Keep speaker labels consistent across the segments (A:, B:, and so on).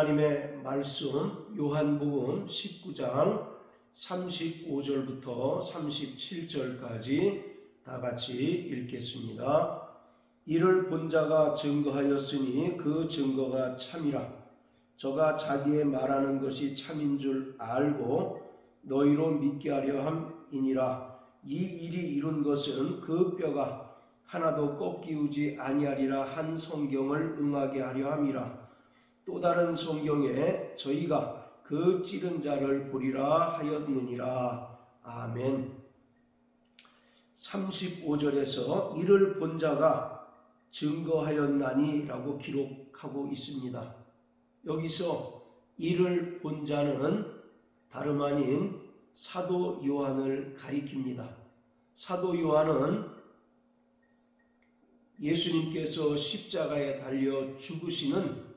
A: 하나님의 말씀 요한복음 19장 35절부터 37절까지 다 같이 읽겠습니다. 이를 본 자가 증거하였으니 그 증거가 참이라. 저가 자기의 말하는 것이 참인 줄 알고 너희로 믿게 하려 함이니라. 이 일이 이룬 것은 그 뼈가 하나도 꺾이우지 아니하리라 한 성경을 응하게 하려 함이라. 또 다른 성경에 저희가 그 찌른 자를 보리라 하였느니라. 아멘. 35절에서 이를 본 자가 증거하였나니라고 기록하고 있습니다. 여기서 이를 본 자는 다름 아닌 사도 요한을 가리킵니다. 사도 요한은 예수님께서 십자가에 달려 죽으시는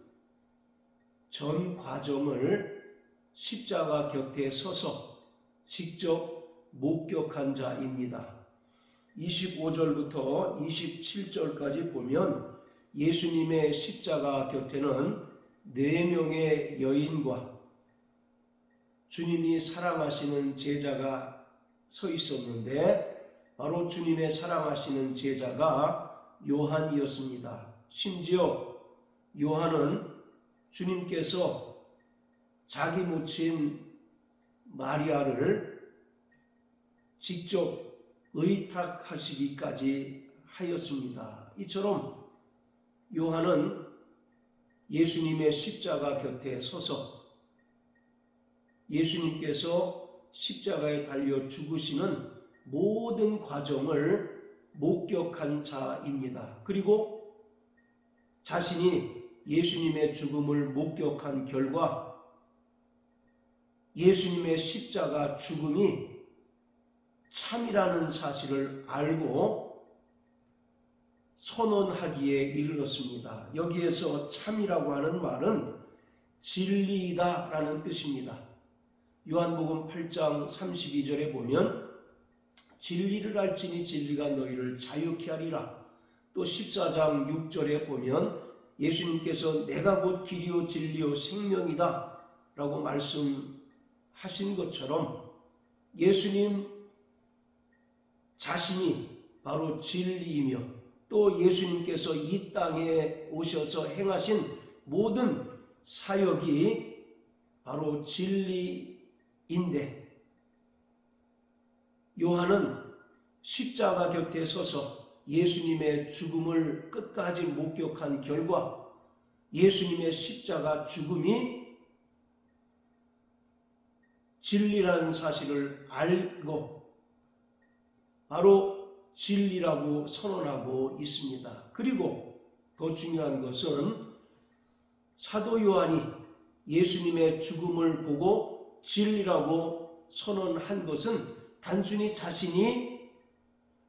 A: 전 과정을 십자가 곁에 서서 직접 목격한 자입니다. 25절부터 27절까지 보면 예수님의 십자가 곁에는 네 명의 여인과 주님이 사랑하시는 제자가 서 있었는데 바로 주님의 사랑하시는 제자가 요한이었습니다. 심지어 요한은 주님께서 자기 모친 마리아를 직접 의탁하시기까지 하였습니다. 이처럼 요한은 예수님의 십자가 곁에 서서 예수님께서 십자가에 달려 죽으시는 모든 과정을 목격한 자입니다. 그리고 자신이 예수님의 죽음을 목격한 결과 예수님의 십자가 죽음이 참이라는 사실을 알고 선언하기에 이르렀습니다. 여기에서 참이라고 하는 말은 진리이다 라는 뜻입니다. 요한복음 8장 32절에 보면 진리를 알지니 진리가 너희를 자유케 하리라. 또 14장 6절에 보면 예수님께서 내가 곧 길이요 진리요 생명이다 라고 말씀하신 것처럼 예수님 자신이 바로 진리이며 또 예수님께서 이 땅에 오셔서 행하신 모든 사역이 바로 진리인데 요한은 십자가 곁에 서서 예수님의 죽음을 끝까지 목격한 결과 예수님의 십자가 죽음이 진리라는 사실을 알고 바로 진리라고 선언하고 있습니다. 그리고 더 중요한 것은 사도 요한이 예수님의 죽음을 보고 진리라고 선언한 것은 단순히 자신이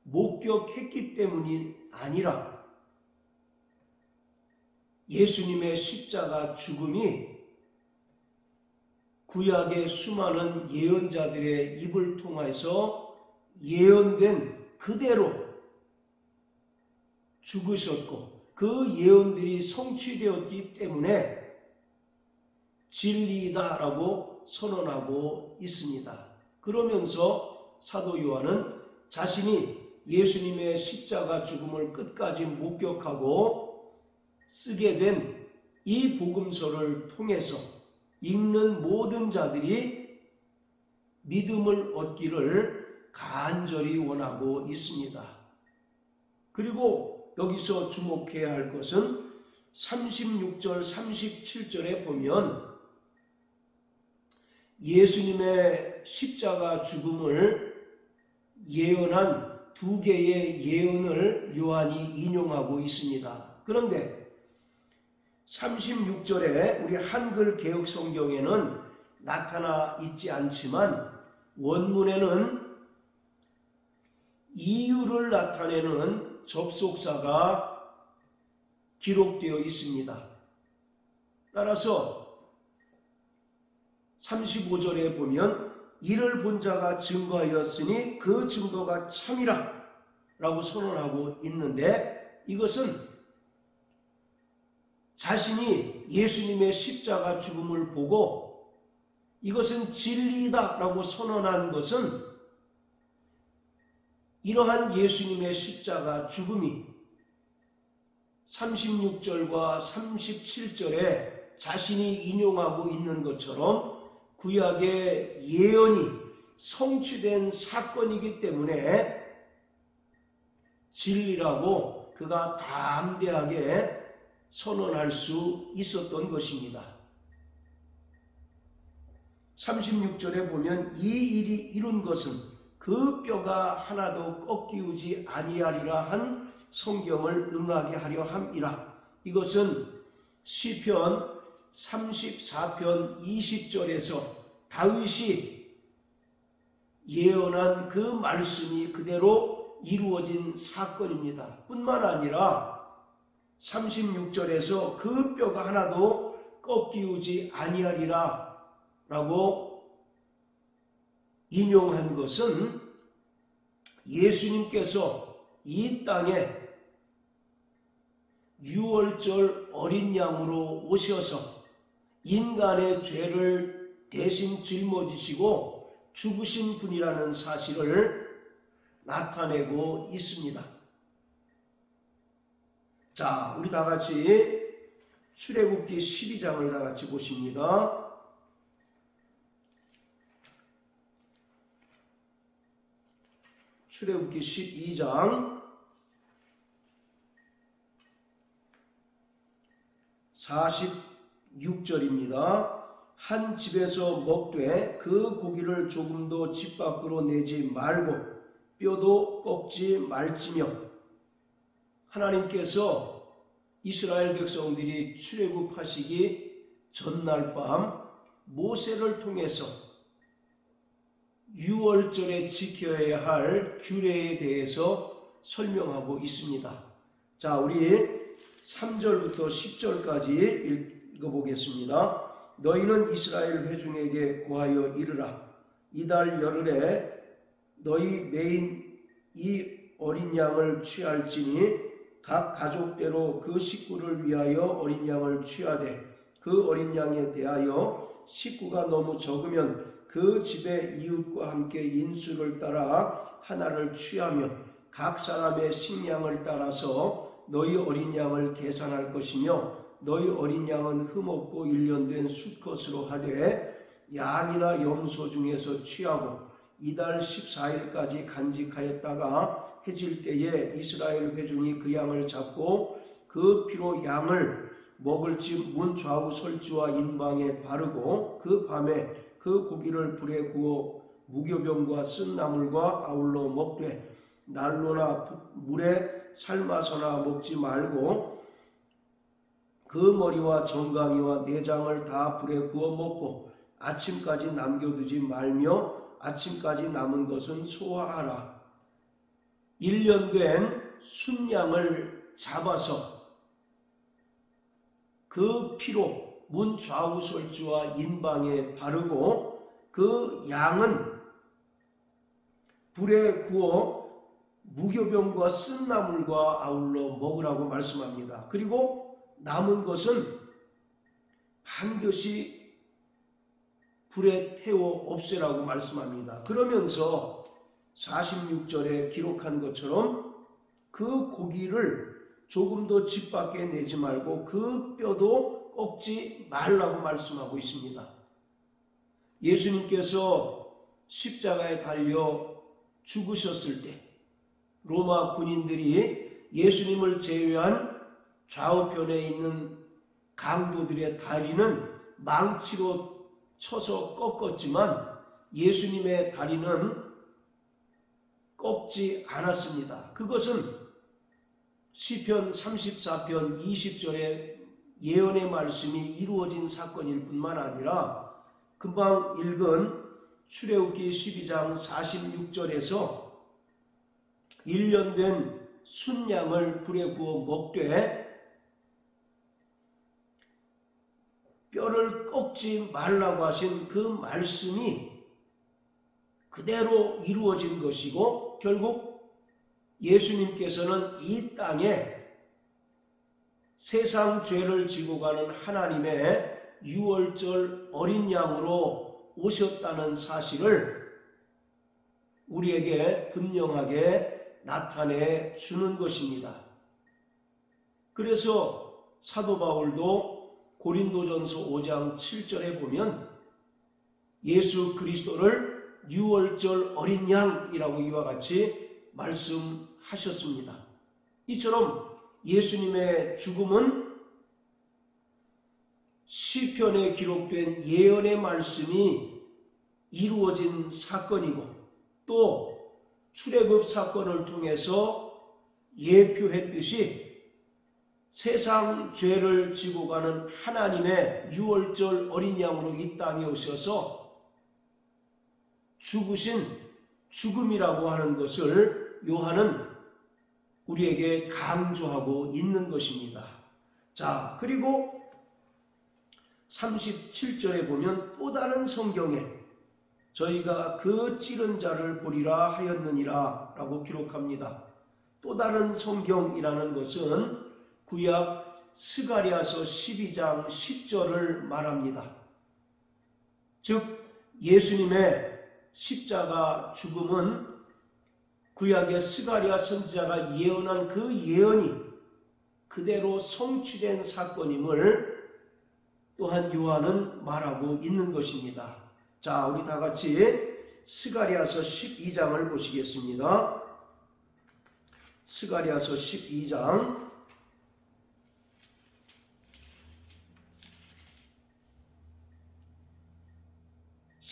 A: 목격했기 때문이 아니라 예수님의 십자가 죽음이 구약의 수많은 예언자들의 입을 통해서 예언된 그대로 죽으셨고 그 예언들이 성취되었기 때문에 진리다라고 선언하고 있습니다. 그러면서 사도 요한은 자신이 예수님의 십자가 죽음을 끝까지 목격하고 쓰게 된 이 복음서를 통해서 읽는 모든 자들이 믿음을 얻기를 간절히 원하고 있습니다. 그리고 여기서 주목해야 할 것은 36절, 37절에 보면 예수님의 십자가 죽음을 예언한 두 개의 예언을 요한이 인용하고 있습니다. 그런데 36절에 우리 한글 개혁 성경에는 나타나 있지 않지만 원문에는 이유를 나타내는 접속사가 기록되어 있습니다. 따라서 35절에 보면 이를 본 자가 증거하였으니 그 증거가 참이라 라고 선언하고 있는데 이것은 자신이 예수님의 십자가 죽음을 보고 이것은 진리다 라고 선언한 것은 이러한 예수님의 십자가 죽음이 36절과 37절에 자신이 인용하고 있는 것처럼 구약의 예언이 성취된 사건이기 때문에 진리라고 그가 담대하게 선언할 수 있었던 것입니다. 36절에 보면 이 일이 이룬 것은 그 뼈가 하나도 꺾이우지 아니하리라 한 성경을 응하게 하려 함이라. 이것은 시편 34편 20절에서 다윗이 예언한 그 말씀이 그대로 이루어진 사건입니다. 뿐만 아니라 36절에서 그 뼈가 하나도 꺾이우지 아니하리라 라고 인용한 것은 예수님께서 이 땅에 유월절 어린 양으로 오셔서 인간의 죄를 대신 짊어지시고 죽으신 분이라는 사실을 나타내고 있습니다. 자, 우리 다 같이 출애굽기 12장을 다 같이 보십니다. 출애굽기 12장 46절입니다. 한 집에서 먹되 그 고기를 조금도 집 밖으로 내지 말고 뼈도 꺾지 말지며 하나님께서 이스라엘 백성들이 출애굽하시기 전날 밤 모세를 통해서 유월절에 지켜야 할 규례에 대해서 설명하고 있습니다. 자, 우리 3절부터 10절까지 읽어보겠습니다. 너희는 이스라엘 회중에게 고하여 이르라. 이달 열흘에 너희 메인 이 어린 양을 취할지니 각 가족대로 그 식구를 위하여 어린 양을 취하되 그 어린 양에 대하여 식구가 너무 적으면 그 집의 이웃과 함께 인수를 따라 하나를 취하며 각 사람의 식량을 따라서 너희 어린 양을 계산할 것이며 너희 어린 양은 흠없고 일련된 수컷으로 하되 양이나 염소 중에서 취하고 이달 14일까지 간직하였다가 해질 때에 이스라엘 회중이 그 양을 잡고 그 피로 양을 먹을 집문 좌우 설주와 인방에 바르고 그 밤에 그 고기를 불에 구워 무교병과 쓴 나물과 아울러 먹되 난로나 물에 삶아서나 먹지 말고 그 머리와 정강이와 내장을 다 불에 구워 먹고 아침까지 남겨두지 말며 아침까지 남은 것은 소화하라. 1년 된 순양을 잡아서 그 피로 문 좌우 설주와 인방에 바르고 그 양은 불에 구워 무교병과 쓴나물과 아울러 먹으라고 말씀합니다. 그리고 남은 것은 반드시 불에 태워 없애라고 말씀합니다. 그러면서 46절에 기록한 것처럼 그 고기를 조금도 집 밖에 내지 말고 그 뼈도 꺾지 말라고 말씀하고 있습니다. 예수님께서 십자가에 달려 죽으셨을 때 로마 군인들이 예수님을 제외한 좌우편에 있는 강도들의 다리는 망치로 쳐서 꺾었지만 예수님의 다리는 꺾지 않았습니다. 그것은 시편 34편 20절에 예언의 말씀이 이루어진 사건일 뿐만 아니라 금방 읽은 출애굽기 12장 46절에서 1년 된 순양을 불에 구워 먹되 꺾지 말라고 하신 그 말씀이 그대로 이루어진 것이고 결국 예수님께서는 이 땅에 세상 죄를 지고 가는 하나님의 유월절 어린 양으로 오셨다는 사실을 우리에게 분명하게 나타내 주는 것입니다. 그래서 사도 바울도 고린도전서 5장 7절에 보면 예수 그리스도를 유월절 어린 양이라고 이와 같이 말씀하셨습니다. 이처럼 예수님의 죽음은 시편에 기록된 예언의 말씀이 이루어진 사건이고 또 출애굽 사건을 통해서 예표했듯이 세상 죄를 지고 가는 하나님의 유월절 어린 양으로 이 땅에 오셔서 죽으신 죽음이라고 하는 것을 요한은 우리에게 강조하고 있는 것입니다. 자, 그리고 37절에 보면 또 다른 성경에 저희가 그 찌른 자를 보리라 하였느니라 라고 기록합니다. 또 다른 성경이라는 것은 구약 스가리아서 12장 10절을 말합니다. 즉 예수님의 십자가 죽음은 구약의 스가리아 선지자가 예언한 그 예언이 그대로 성취된 사건임을 또한 요한은 말하고 있는 것입니다. 자, 우리 다 같이 스가리아서 12장을 보시겠습니다. 스가리아서 12장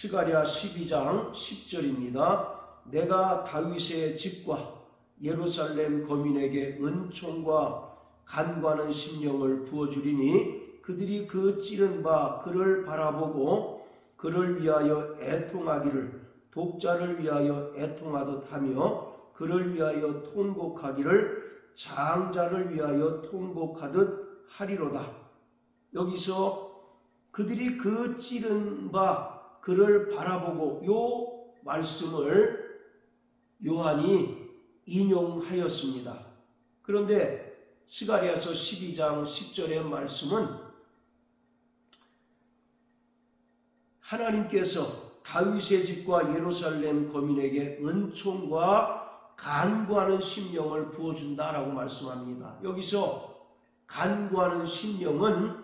A: 스가랴 12장 10절입니다. 내가 다윗의 집과 예루살렘 거민에게 은총과 간과는 심령을 부어주리니 그들이 그 찌른 바 그를 바라보고 그를 위하여 애통하기를 독자를 위하여 애통하듯 하며 그를 위하여 통곡하기를 장자를 위하여 통곡하듯 하리로다. 여기서 그들이 그 찌른 바 그를 바라보고 요 말씀을 요한이 인용하였습니다. 그런데 스가리아서 12장 10절의 말씀은 하나님께서 다윗의 집과 예루살렘 거민에게 은총과 간구하는 심령을 부어준다라고 말씀합니다. 여기서 간구하는 심령은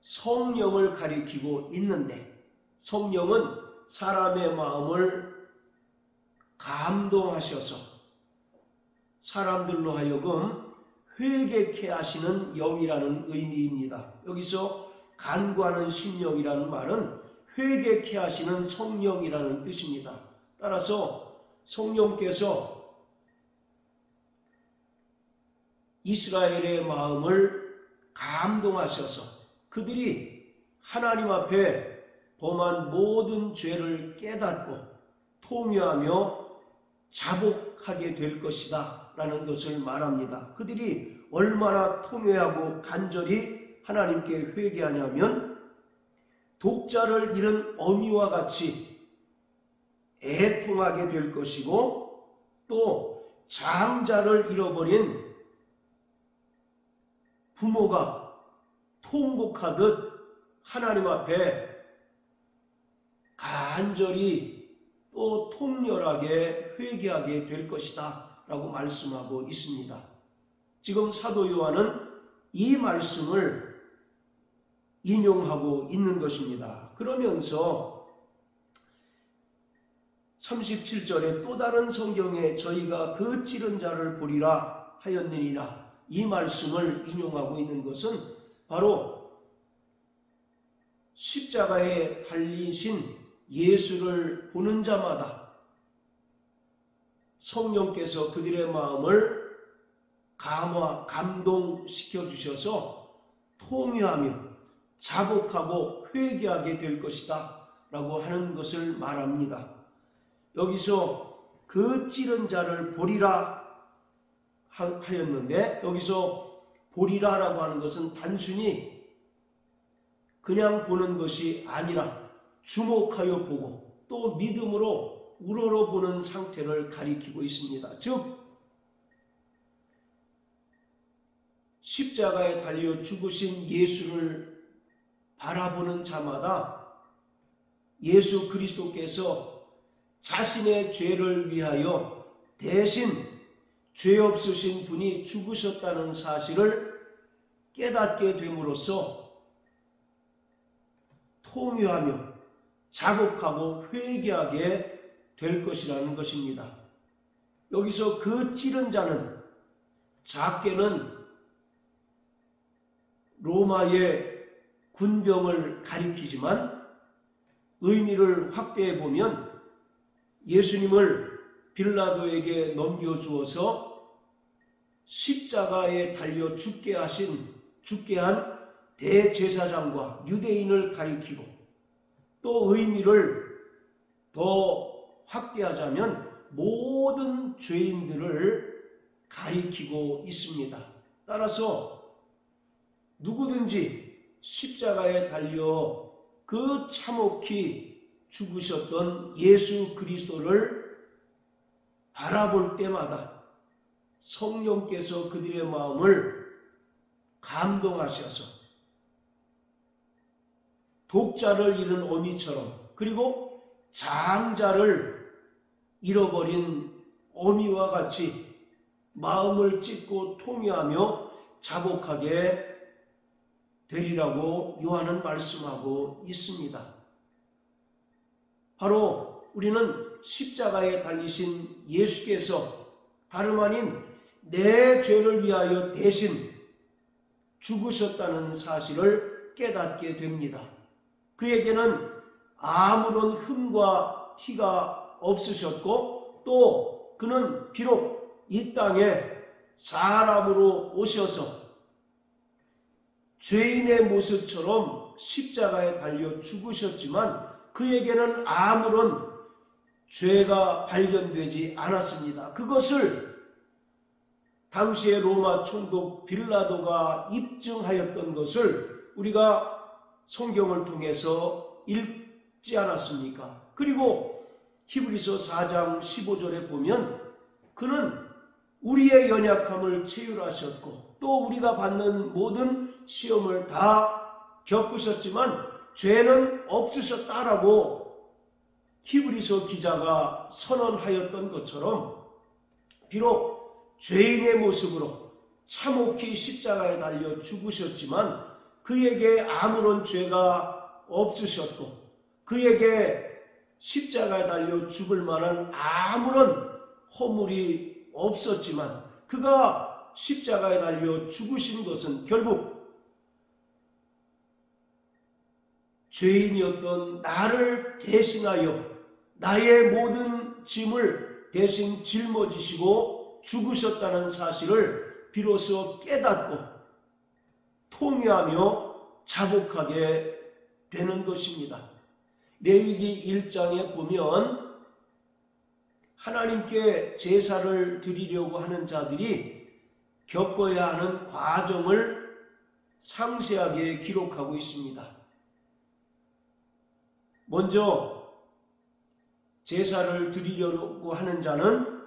A: 성령을 가리키고 있는데 성령은 사람의 마음을 감동하셔서 사람들로 하여금 회개케 하시는 영이라는 의미입니다. 여기서 간구하는 심령이라는 말은 회개케 하시는 성령이라는 뜻입니다. 따라서 성령께서 이스라엘의 마음을 감동하셔서 그들이 하나님 앞에 범한 모든 죄를 깨닫고 통회하며 자복하게 될 것이다 라는 것을 말합니다. 그들이 얼마나 통회하고 간절히 하나님께 회개하냐면 독자를 잃은 어미와 같이 애통하게 될 것이고 또 장자를 잃어버린 부모가 통곡하듯 하나님 앞에 간절히 또 통렬하게 회개하게 될 것이다 라고 말씀하고 있습니다. 지금 사도 요한은 이 말씀을 인용하고 있는 것입니다. 그러면서 37절에 또 다른 성경에 저희가 그 찌른 자를 보리라 하였느니라 이 말씀을 인용하고 있는 것은 바로 십자가에 달리신 예수를 보는 자마다 성령께서 그들의 마음을 감화, 감동시켜 주셔서 통회하며 자복하고 회개하게 될 것이다 라고 하는 것을 말합니다. 여기서 그 찌른 자를 보리라 하였는데 여기서 보리라라고 하는 것은 단순히 그냥 보는 것이 아니라 주목하여 보고 또 믿음으로 우러러 보는 상태를 가리키고 있습니다. 즉 십자가에 달려 죽으신 예수를 바라보는 자마다 예수 그리스도께서 자신의 죄를 위하여 대신 죄 없으신 분이 죽으셨다는 사실을 깨닫게 됨으로써 통회하며 자복하고 회개하게 될 것이라는 것입니다. 여기서 그 찌른 자는 작게는 로마의 군병을 가리키지만 의미를 확대해 보면 예수님을 빌라도에게 넘겨주어서 십자가에 달려 죽게 하신 죽게 한 대제사장과 유대인을 가리키고 또 의미를 더 확대하자면 모든 죄인들을 가리키고 있습니다. 따라서 누구든지 십자가에 달려 그 참혹히 죽으셨던 예수 그리스도를 바라볼 때마다 성령께서 그들의 마음을 감동하셔서 독자를 잃은 어미처럼 그리고 장자를 잃어버린 어미와 같이 마음을 찢고 통회하며 자복하게 되리라고 요한은 말씀하고 있습니다. 바로 우리는 십자가에 달리신 예수께서 다름 아닌 내 죄를 위하여 대신 죽으셨다는 사실을 깨닫게 됩니다. 그에게는 아무런 흠과 티가 없으셨고 또 그는 비록 이 땅에 사람으로 오셔서 죄인의 모습처럼 십자가에 달려 죽으셨지만 그에게는 아무런 죄가 발견되지 않았습니다. 그것을 당시의 로마 총독 빌라도가 입증하였던 것을 우리가 성경을 통해서 읽지 않았습니까? 그리고 히브리서 4장 15절에 보면 그는 우리의 연약함을 체휼하셨고 또 우리가 받는 모든 시험을 다 겪으셨지만 죄는 없으셨다라고 히브리서 기자가 선언하였던 것처럼 비록 죄인의 모습으로 참혹히 십자가에 달려 죽으셨지만 그에게 아무런 죄가 없으셨고 그에게 십자가에 달려 죽을 만한 아무런 허물이 없었지만 그가 십자가에 달려 죽으신 것은 결국 죄인이었던 나를 대신하여 나의 모든 짐을 대신 짊어지시고 죽으셨다는 사실을 비로소 깨닫고 통회하며 자복하게 되는 것입니다. 레위기 1장에 보면 하나님께 제사를 드리려고 하는 자들이 겪어야 하는 과정을 상세하게 기록하고 있습니다. 먼저 제사를 드리려고 하는 자는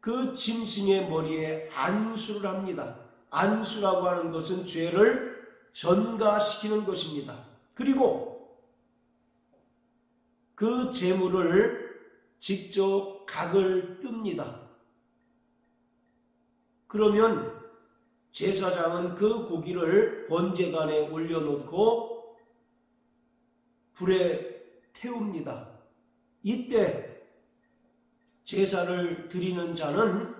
A: 그 짐승의 머리에 안수를 합니다. 안수라고 하는 것은 죄를 전가시키는 것입니다. 그리고 그 재물을 직접 각을 뜹니다. 그러면 제사장은 그 고기를 번제단에 올려놓고 불에 태웁니다. 이때 제사를 드리는 자는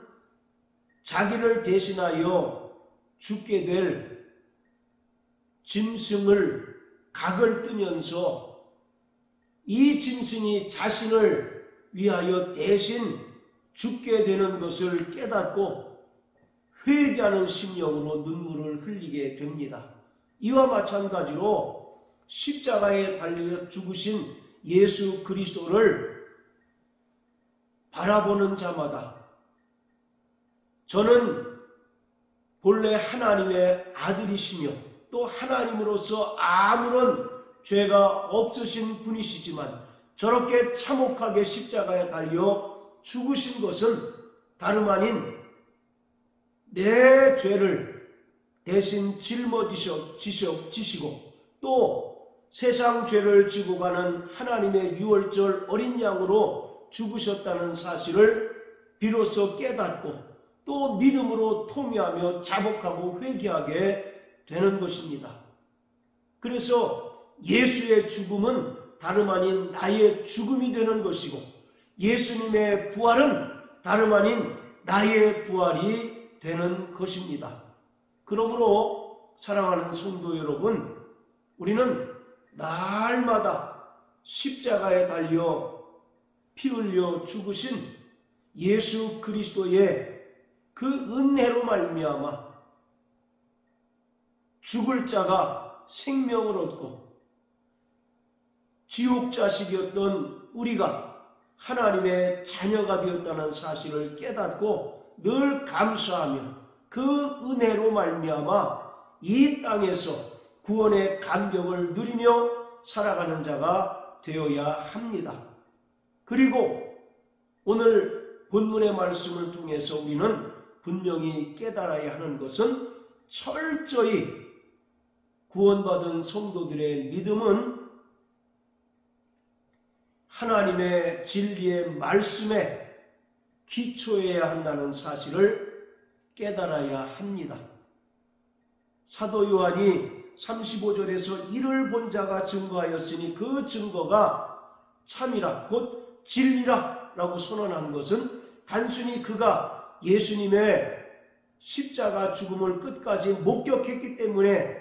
A: 자기를 대신하여 죽게 될 짐승을 각을 뜨면서 이 짐승이 자신을 위하여 대신 죽게 되는 것을 깨닫고 회개하는 심령으로 눈물을 흘리게 됩니다. 이와 마찬가지로 십자가에 달려 죽으신 예수 그리스도를 바라보는 자마다 저는 본래 하나님의 아들이시며 또 하나님으로서 아무런 죄가 없으신 분이시지만 저렇게 참혹하게 십자가에 달려 죽으신 것은 다름 아닌 내 죄를 대신 짊어지셔 지셔 지시고 또 세상 죄를 지고 가는 하나님의 유월절 어린 양으로 죽으셨다는 사실을 비로소 깨닫고 또 믿음으로 토미하며 자복하고 회개하게 되는 것입니다. 그래서 예수의 죽음은 다름 아닌 나의 죽음이 되는 것이고 예수님의 부활은 다름 아닌 나의 부활이 되는 것입니다. 그러므로 사랑하는 성도 여러분, 우리는 날마다 십자가에 달려 피 흘려 죽으신 예수 그리스도의 그 은혜로 말미암아 죽을 자가 생명을 얻고 지옥 자식이었던 우리가 하나님의 자녀가 되었다는 사실을 깨닫고 늘 감사하며 그 은혜로 말미암아 이 땅에서 구원의 감격을 누리며 살아가는 자가 되어야 합니다. 그리고 오늘 본문의 말씀을 통해서 우리는 분명히 깨달아야 하는 것은 철저히 구원받은 성도들의 믿음은 하나님의 진리의 말씀에 기초해야 한다는 사실을 깨달아야 합니다. 사도 요한이 35절에서 이를 본 자가 증거하였으니 그 증거가 참이라 곧 진리라 라고 선언한 것은 단순히 그가 예수님의 십자가 죽음을 끝까지 목격했기 때문에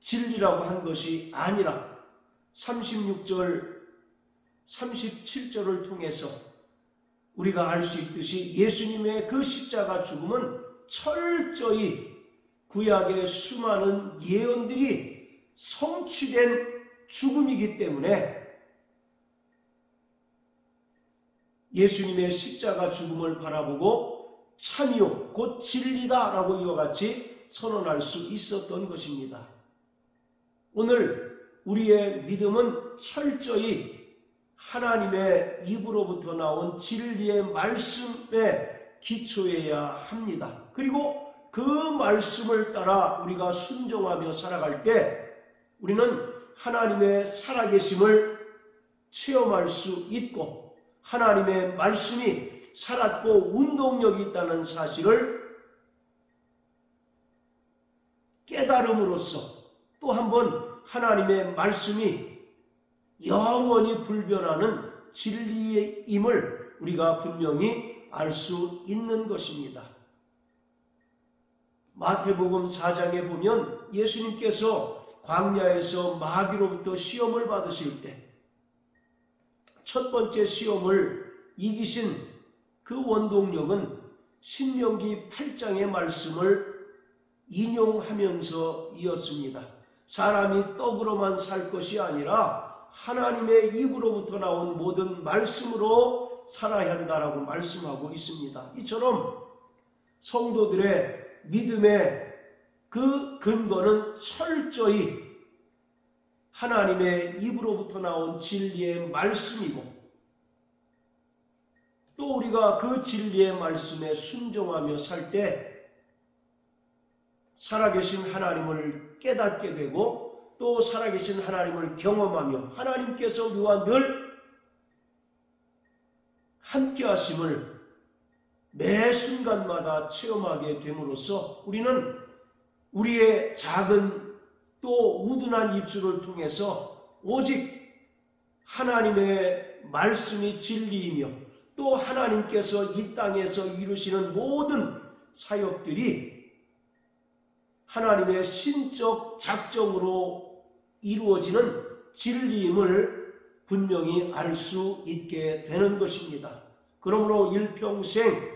A: 진리라고 한 것이 아니라 36절 37절을 통해서 우리가 알 수 있듯이 예수님의 그 십자가 죽음은 철저히 구약의 수많은 예언들이 성취된 죽음이기 때문에 예수님의 십자가 죽음을 바라보고 참이요 곧 진리다라고 이와 같이 선언할 수 있었던 것입니다. 오늘 우리의 믿음은 철저히 하나님의 입으로부터 나온 진리의 말씀에 기초해야 합니다. 그리고 그 말씀을 따라 우리가 순종하며 살아갈 때 우리는 하나님의 살아계심을 체험할 수 있고 하나님의 말씀이 살았고 운동력이 있다는 사실을 깨달음으로써 또 한 번 하나님의 말씀이 영원히 불변하는 진리임을 우리가 분명히 알 수 있는 것입니다. 마태복음 4장에 보면 예수님께서 광야에서 마귀로부터 시험을 받으실 때 첫 번째 시험을 이기신 그 원동력은 신명기 8장의 말씀을 인용하면서 이었습니다. 사람이 떡으로만 살 것이 아니라 하나님의 입으로부터 나온 모든 말씀으로 살아야 한다라고 말씀하고 있습니다. 이처럼 성도들의 믿음의 그 근거는 철저히 하나님의 입으로부터 나온 진리의 말씀이고 또 우리가 그 진리의 말씀에 순종하며 살 때 살아계신 하나님을 깨닫게 되고 또 살아계신 하나님을 경험하며 하나님께서 우리와 늘 함께 하심을 매 순간마다 체험하게 됨으로써 우리는 우리의 작은 또 우둔한 입술을 통해서 오직 하나님의 말씀이 진리이며 또 하나님께서 이 땅에서 이루시는 모든 사역들이 하나님의 신적 작정으로 이루어지는 진리임을 분명히 알 수 있게 되는 것입니다. 그러므로 일평생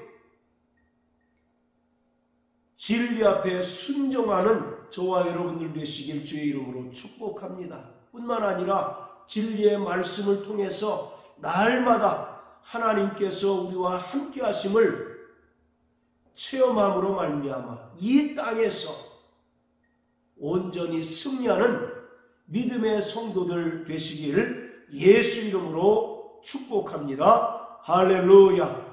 A: 진리 앞에 순종하는 저와 여러분들 되시길 주의 이름으로 축복합니다. 뿐만 아니라 진리의 말씀을 통해서 날마다 하나님께서 우리와 함께 하심을 체험함으로 말미암아 이 땅에서 온전히 승리하는 믿음의 성도들 되시기를 예수 이름으로 축복합니다. 할렐루야.